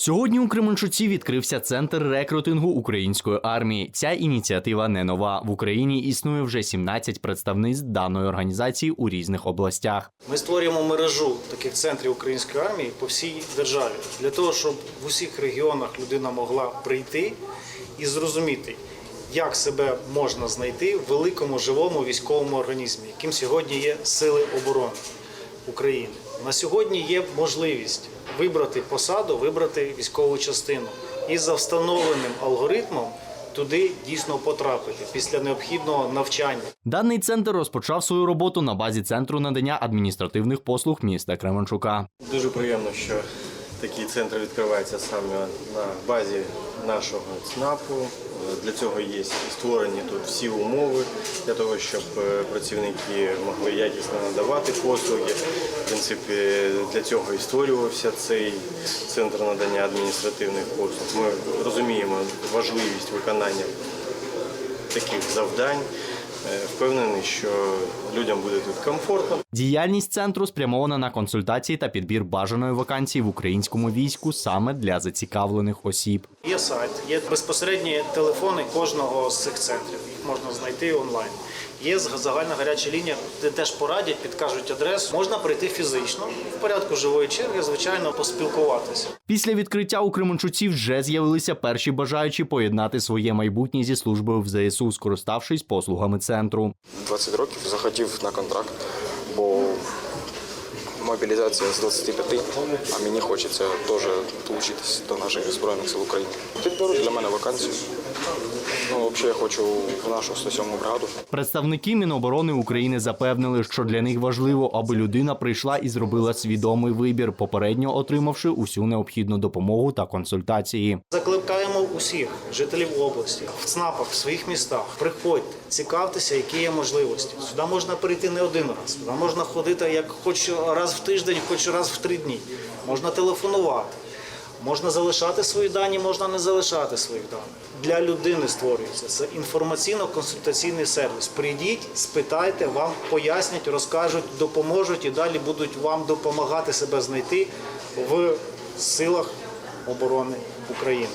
Сьогодні у Кременчуці відкрився центр рекрутингу української армії. Ця ініціатива не нова. В Україні існує вже 17 представництв даної організації у різних областях. Ми створюємо мережу таких центрів української армії по всій державі для того, щоб в усіх регіонах людина могла прийти і зрозуміти, як себе можна знайти в великому живому військовому організмі, яким сьогодні є сили оборони України. На сьогодні є можливість вибрати посаду, вибрати військову частину і за встановленим алгоритмом туди дійсно потрапити після необхідного навчання. Даний центр розпочав свою роботу на базі центру надання адміністративних послуг міста Кременчука. Дуже приємно, що такі центри відкриваються саме на базі нашого ЦНАПу. Для цього є створені тут всі умови для того, щоб е, працівники могли якісно надавати послуги. В принципі, для цього і створювався цей центр надання адміністративних послуг. Ми розуміємо важливість виконання таких завдань. Е, Впевнений, що людям буде тут комфортно. Діяльність центру спрямована на консультації та підбір бажаної вакансії в українському війську саме для зацікавлених осіб. Є сайт, є безпосередні телефони кожного з цих центрів. Їх можна знайти онлайн. Є загальна гаряча лінія, де теж порадять, підкажуть адресу. Можна прийти фізично в порядку живої черги, звичайно, поспілкуватися. Після відкриття у Кременчуці вже з'явилися перші бажаючі поєднати своє майбутнє зі службою в ЗСУ, скориставшись послугами центру. 20 років захотів на контракт, мобілізація з 25, а мені хочеться теж долучитись до наших Збройних сил України. Підберуть для мене вакансію. Ну, взагалі я хочу в нашу 107 бригаду. Представники Міноборони України запевнили, що для них важливо, аби людина прийшла і зробила свідомий вибір, попередньо отримавши усю необхідну допомогу та консультації. Закликаємо усіх жителів області в ЦНАПах, в своїх містах. Приходьте, цікавтеся, які є можливості. Сюди можна прийти не один раз. Сюди можна ходити як хоч раз в тиждень, хоч раз в три дні. Можна телефонувати. Можна залишати свої дані, можна не залишати своїх даних. Для людини створюється це інформаційно-консультаційний сервіс. Прийдіть, спитайте, вам пояснять, розкажуть, допоможуть і далі будуть вам допомагати себе знайти в силах оборони України.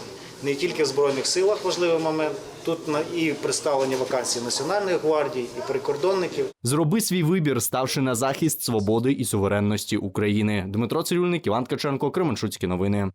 Не тільки в збройних силах важливий момент. Тут на- і представлені вакансії Національної гвардії, і прикордонників. Зроби свій вибір, ставши на захист свободи і суверенності України. Дмитро Цирюльник, Іван Ткаченко, Кременчуцькі новини.